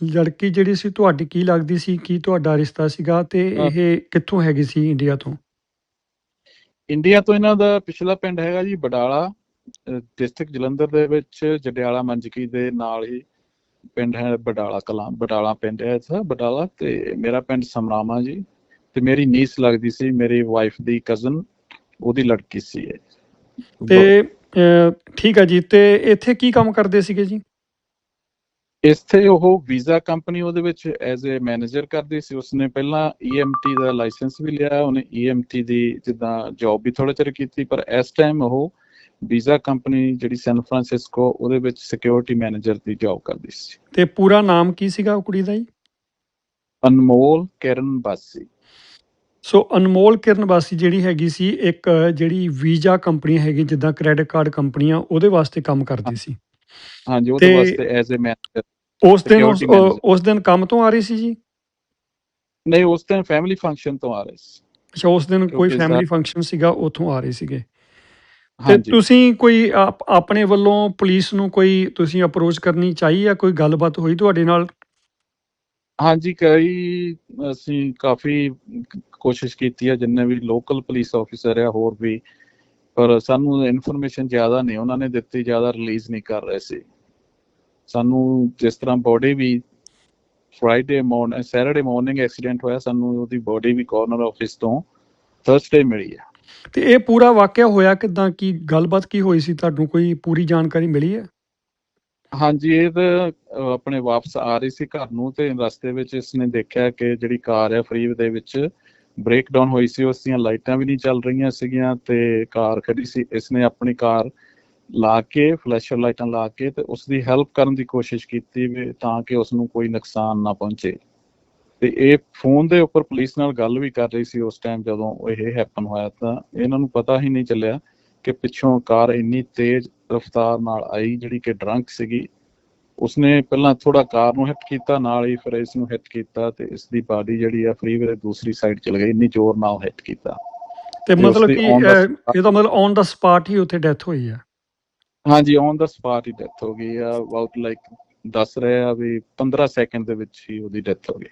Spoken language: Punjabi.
ਲੜਕੀ ਜਿਹੜੀ ਸੀ ਤੁਹਾਡੀ ਕੀ ਲੱਗਦੀ ਸੀ? ਕੀ ਤੁਹਾਡਾ ਰਿਸ਼ਤਾ ਸੀਗਾ ਤੇ ਹਾਂ। ਇਹ ਕਿੱਥੋਂ ਹੈਗੀ ਸੀ ਇੰਡੀਆ ਤੋਂ? ਇੰਡੀਆ ਤੋਂ ਇਹਨਾਂ ਦਾ ਪਿਛਲਾ ਪਿੰਡ ਹੈਗਾ ਜੀ ਬਡਾਲਾ ਡਿਸਟ੍ਰਿਕਟ ਜਲੰਧਰ ਦੇ ਵਿੱਚ ਜਡਿਆਲਾ ਮੰਜਕੀ ਦੇ ਨਾਲ ਹੀ ਪਿੰਡ ਹੈ ਬਡਾਲਾ ਕਲਾਂ ਬਡਾਲਾ ਪਿੰਡ ਹੈ ਇੱਥੇ ਬਡਾਲਾ ਤੇ ਮੇਰਾ ਪਿੰਡ ਸਮਰਾਮਾ ਜੀ ਤੇ ਮੇਰੀ ਨੀਸ ਲੱਗਦੀ ਸੀ ਮੇਰੀ ਵਾਈਫ ਦੀ ਕਜ਼ਨ ਉਹਦੀ ਲੜਕੀ ਸੀ ਇਹ ਤੇ ਠੀਕ ਹੈ ਜੀ ਤੇ ਇੱਥੇ ਕੀ ਕੰਮ ਕਰਦੇ ਸੀਗੇ ਜੀ? ਇੱਥੇ ਉਹ ਵੀਜ਼ਾ ਕੰਪਨੀ ਉਹਦੇ ਵਿੱਚ ਐਜ਼ ਅ ਮੈਨੇਜਰ ਕਰਦੀ ਸੀ ਉਸਨੇ ਪਹਿਲਾਂ EMT ਦਾ ਲਾਇਸੈਂਸ ਵੀ ਲਿਆ ਉਹਨੇ EMT ਦੀ ਜਿੱਦਾਂ ਜੌਬ ਵੀ ਥੋੜਾ ਚਿਰ ਕੀਤੀ ਪਰ ਇਸ ਟਾਈਮ ਉਹ ਵੀਜ਼ਾ ਕੰਪਨੀ ਜਿਹੜੀ ਸੈਨ ਫਰਾਂਸਿਸਕੋ ਉਹਦੇ ਵਿੱਚ ਸਿਕਿਉਰਿਟੀ ਮੈਨੇਜਰ ਦੀ ਜੌਬ ਕਰਦੀ ਸੀ। ਤੇ ਪੂਰਾ ਨਾਮ ਕੀ ਸੀਗਾ ਉਹ ਕੁੜੀ ਦਾ ਜੀ? ਅਨਮੋਲ ਕਿਰਨ ਬਾਸੀ ਸੋ ਅਨਮੋਲ ਕਿਰਨ ਵਾਸੀ ਜਿਹੜੀ ਹੈਗੀ ਸੀ ਇੱਕ ਜਿਹੜੀ ਵੀਜ਼ਾ ਕੰਪਨੀ ਹੈਗੀ ਜਿੱਦਾਂ ਕ੍ਰੈਡਿਟ ਕਾਰਡ ਕੰਪਨੀਆਂ ਉਹਦੇ ਵਾਸਤੇ ਕੰਮ ਕਰਦੀ ਸੀ। ਹਾਂਜੀ ਉਹਦੇ ਤੇ- ਵਾਸਤੇ ਐਜ਼ ਅ ਮੈਨੇਜਰ ਉਸ ਦਿਨ ਉਸ- Security manager। ਉਸ ਦਿਨ ਕੰਮ ਤੋਂ ਆ ਰਹੀ ਸੀ ਜੀ? ਨਹੀਂ ਉਸ ਟਾਈਮ ਫੈਮਿਲੀ ਫੰਕਸ਼ਨ ਤੋਂ ਆ ਰਹੇ ਸੀ। ਅੱਛਾ ਉਸ ਦਿਨ ਕੋਈ ਕਿਉਂਕਿ ਫੈਮਿਲੀ ਫੰਕਸ਼ਨ ਸੀਗਾ ਉੱਥੋਂ ਆ ਰਹੇ ਸੀਗੇ। ਤੇ ਹਾਂਜੀ। ਤੁਸੀਂ ਕੋਈ ਆਪ- ਆਪਣੇ ਵੱਲੋਂ ਪੁਲਿਸ ਨੂੰ ਕੋਈ ਤੁਸੀਂ ਅਪਰੋਚ ਕਰਨੀ ਚਾਹੀ ਆ ਕੋਈ ਗੱਲਬਾਤ ਹੋਈ ਤੁਹਾਡੇ ਨਾਲ? ਹਾਂਜੀ ਕਈ ਅਸੀਂ ਕਾਫੀ ਕੋਸ਼ਿਸ਼ ਕੀਤੀ ਹੈ ਜਿੰਨੇ ਵੀ ਲੋਕਲ ਪੁਲਿਸ ਆਫੀਸਰ ਆ ਹੋਰ ਵੀ ਪਰ ਸਾਨੂੰ ਇਨਫੋਰਮੇਸ਼ਨ ਜ਼ਿਆਦਾ ਨਹੀਂ ਉਹਨਾਂ ਨੇ ਦਿੱਤੀ ਜ਼ਿਆਦਾ ਰਿਲੀਜ਼ ਨਹੀਂ ਕਰ ਰਹੇ ਸੀ। ਸਾਨੂੰ ਜਿਸ ਤਰ੍ਹਾਂ ਬੋਡੀ ਵੀ Friday morning Saturday morning accident ਹੋਇਆ ਸਾਨੂੰ ਉਹਦੀ ਬੋਡੀ ਵੀ ਕਾਰਨਰ ਆਫਿਸ ਤੋਂ ਥਰਸਡੇ ਮਿਲੀ ਹੈ। ਤੇ ਇਹ ਪੂਰਾ ਵਾਕਿਆ ਹੋਇਆ ਕਿਦਾਂ ਕੀ ਗੱਲਬਾਤ ਕੀ ਹੋਈ ਸੀ? ਤੁਹਾਨੂੰ ਕੋਈ ਪੂਰੀ ਜਾਣਕਾਰੀ ਮਿਲੀ ਹੈ? ਹਾਂਜੀ ਇਹ ਤਾਂ ਆਪਣੇ ਵਾਪਸ ਆ ਰਹੀ ਸੀ ਘਰ ਨੂੰ ਤੇ ਰਸਤੇ ਵਿੱਚ ਇਸਨੇ ਦੇਖਿਆ ਕਿ ਜਿਹੜੀ ਕਾਰ ਹੈ ਫਰੀਵ ਦੇ ਵਿੱਚ ਬ੍ਰੇਕ ਹੋਈ ਸੀ, ਉਸ ਦੀਆਂ ਲਾਈਟਾਂ ਵੀ ਨਹੀਂ ਚੱਲ ਰਹੀਆਂ ਸੀਗੀਆਂ ਤੇ ਕਾਰ ਖੜੀ ਸੀ ਇਸਨੇ ਆਪਣੀ ਕਾਰ ਲਾ ਕੇ ਫਲੈਸ਼ਰ ਲਾਈਟਾਂ ਲਾ ਕੇ ਤੇ ਉਸ ਦੀ ਹੈਲਪ ਕਰਨ ਦੀ ਕੋਸ਼ਿਸ਼ ਕੀਤੀ ਵੀ ਤਾਂ ਕਿ ਉਸ ਨੂੰ ਕੋਈ ਨੁਕਸਾਨ ਨਾ ਪਹੁੰਚੇ। ਤੇ ਇਹ ਫੋਨ ਦੇ ਉੱਪਰ ਪੁਲਿਸ ਨਾਲ ਗੱਲ ਵੀ ਕਰ ਰਹੀ ਸੀ ਉਸ ਟਾਈਮ ਜਦੋਂ ਇਹ ਹੈਪਨ ਹੋਇਆ ਤਾਂ। ਇਹਨਾਂ ਨੂੰ ਪਤਾ ਹੀ ਨਹੀਂ ਚੱਲਿਆ ਕਿ ਪਿੱਛੋਂ ਕਾਰ ਇੰਨੀ ਤੇਜ਼ ਰਫ਼ਤਾਰ ਨਾਲ ਆਈ ਜਿਹੜੀ ਕਿ ਡਰੰਕ ਸੀਗੀ। ਉਸਨੇ ਪਹਿਲਾਂ ਥੋੜਾ ਕਾਰ ਨੂੰ ਹਿੱਟ ਕੀਤਾ ਨਾਲ ਹੀ ਫਿਰ ਇਸ ਨੂੰ ਹਿੱਟ ਕੀਤਾ ਤੇ ਇਸ ਦੀ ਬਾਡੀ ਜਿਹੜੀ ਆ ਫਰੀਵੇ ਦੂਸਰੀ ਸਾਈਡ ਚਲ ਗਈ ਇੰਨੀ ਜ਼ੋਰ ਨਾਲ ਹਿੱਟ ਕੀਤਾ। ਤੇ ਮਤਲਬ ਕਿ ਇਹਦਾ ਮਤਲਬ ਔਨ ਦਾ ਸਪਾਟ ਹੀ ਉੱਥੇ ਡੈਥ ਹੋਈ ਹੈ ਹਾਂਜੀ ਔਨ ਦਾ ਸਪਾਟ ਹੀ ਡੈਥ ਹੋ ਗਈ ਆ ਅਬਾਊਟ ਲਾਈਕ ਦੱਸ ਰਹੇ ਆ ਵੀ 15 ਸੈਕਿੰਡ ਦੇ ਵਿੱਚ ਹੀ ਉਹਦੀ ਡੈਥ ਹੋ ਗਈ।